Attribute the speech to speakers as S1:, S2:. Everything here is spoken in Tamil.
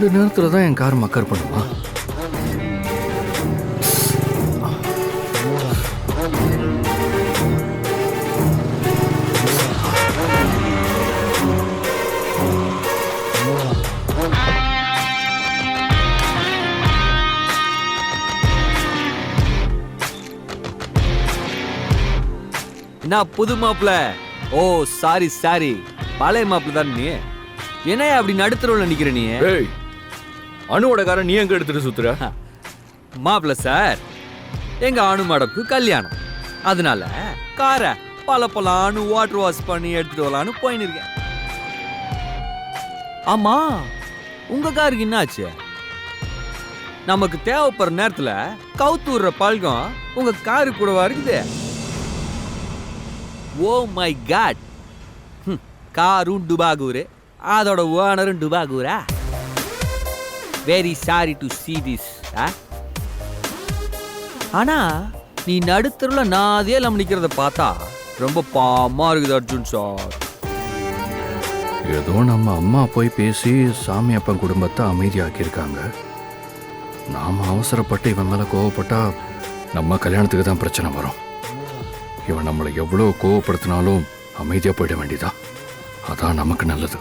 S1: இந்த நேரத்தில் தான் என் கார் மக்கர் பண்ணுமா?
S2: நான் புது மாப்பிள? ஓ சாரி சாரி பழைய மாப்பிள தான் நீ. என்னையா அப்படி நடுத்தரவுல நிக்கிற நீ?
S1: ஏய் அணுவோட காரை நீ எங்க எடுத்துட்டு சுத்துற?
S2: மாப்பிள சார் எங்க அணு மடப்பு கல்யாணம். அதனால காரை பல பலான்னு வாட்டர் வாஷ் பண்ணி எடுத்துட்டு வரலான்னு போயின்னு இருக்கேன் ஆமா உங்க காருக்கு என்னாச்சு? நமக்கு தேவைப்படுற நேரத்துல கவுத்தூர்ற பழகம் உங்க காரு கூடவா இருக்குது? Oh my god. காரும் டுபாகூரு அதோட ஓனரும் டுபாகூரா? Very sorry to see this ஆ ஆனா நீ நடுத்தருவில் நான் அதே இல்லாம நிற்கிறத பார்த்தா ரொம்ப பாமா இருக்குது அர்ஜுன் சார்.
S1: ஏதோ நம்ம அம்மா போய் பேசி சாமி அப்பன் குடும்பத்தை அமைதியாக்கியிருக்காங்க. நாம் அவசரப்பட்டு இவன் மேலே கோவப்பட்டா நம்ம கல்யாணத்துக்கு தான் பிரச்சனை வரும். இவன் நம்மளை எவ்வளோ கோவப்படுத்தினாலும் அமைதியாக போயிட வேண்டியதா அதான் நமக்கு நல்லது.